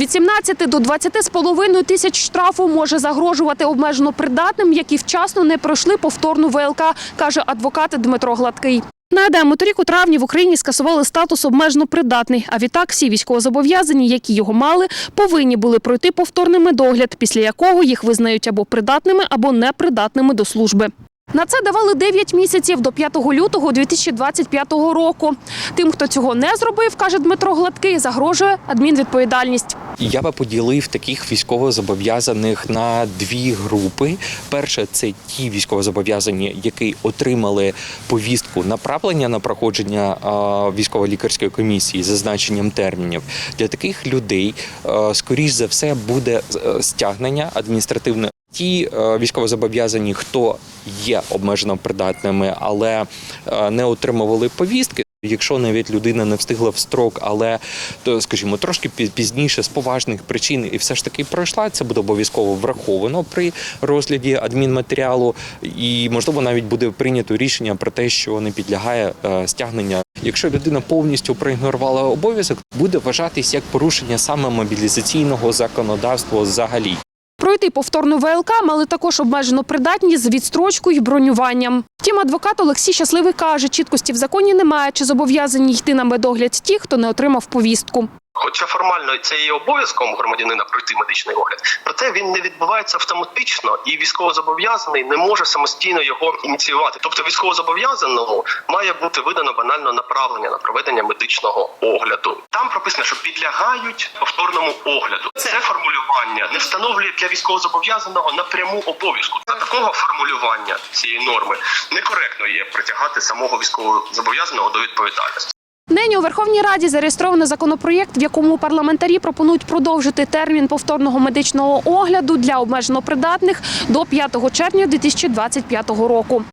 Від 17 до 20,5 тисяч штрафу може загрожувати обмежено придатним, які вчасно не пройшли повторну ВЛК, каже адвокат Дмитро Гладкий. Нагадаємо, торік у травні в Україні скасували статус обмежено придатний. А відтак всі військовозобов'язані, які його мали, повинні були пройти повторний медогляд, після якого їх визнають або придатними, або непридатними до служби. На це давали 9 місяців до 5 лютого 2025 року. Тим, хто цього не зробив, каже Дмитро Гладкий, загрожує адмінвідповідальність. Я би поділив таких військовозобов'язаних на дві групи. Перше це ті військовозобов'язані, які отримали повістку направлення на проходження військово-лікарської комісії з зазначенням термінів. Для таких людей, а, скоріш за все, буде е, стягнення адміністративне. Ті е, військовозобов'язані, хто є обмежено придатними, але е, не отримували повістки. Якщо навіть людина не встигла в строк, але то, скажімо, трошки пі- пізніше з поважних причин і все ж таки пройшла, це буде обов'язково враховано при розгляді адмінматеріалу, і можливо навіть буде прийнято рішення про те, що не підлягає е, стягнення. Якщо людина повністю проігнорувала обов'язок, буде вважатись як порушення саме мобілізаційного законодавства взагалі. Пройти повторну ВЛК мали також обмежено придатні з відстрочкою і бронюванням. Втім, адвокат Олексій Щасливий каже, чіткості в законі немає, чи зобов'язані йти на медогляд ті, хто не отримав повістку. Хоча формально це є обов'язком громадянина пройти медичний огляд, проте він не відбувається автоматично, і військовозобов'язаний не може самостійно його ініціювати. Тобто військовозобов'язаному має бути видано банально направлення на проведення медичного огляду. Там прописано, що підлягають повторному огляду. Це формулювання не встановлює для військовозобов'язаного напряму обов'язку. За такого формулювання цієї норми некоректно є притягати самого військовозобов'язаного до відповідальності. Нині у Верховній Раді зареєстровано законопроєкт, в якому парламентарі пропонують продовжити термін повторного медичного огляду для обмежено придатних до 5 червня 2025 року.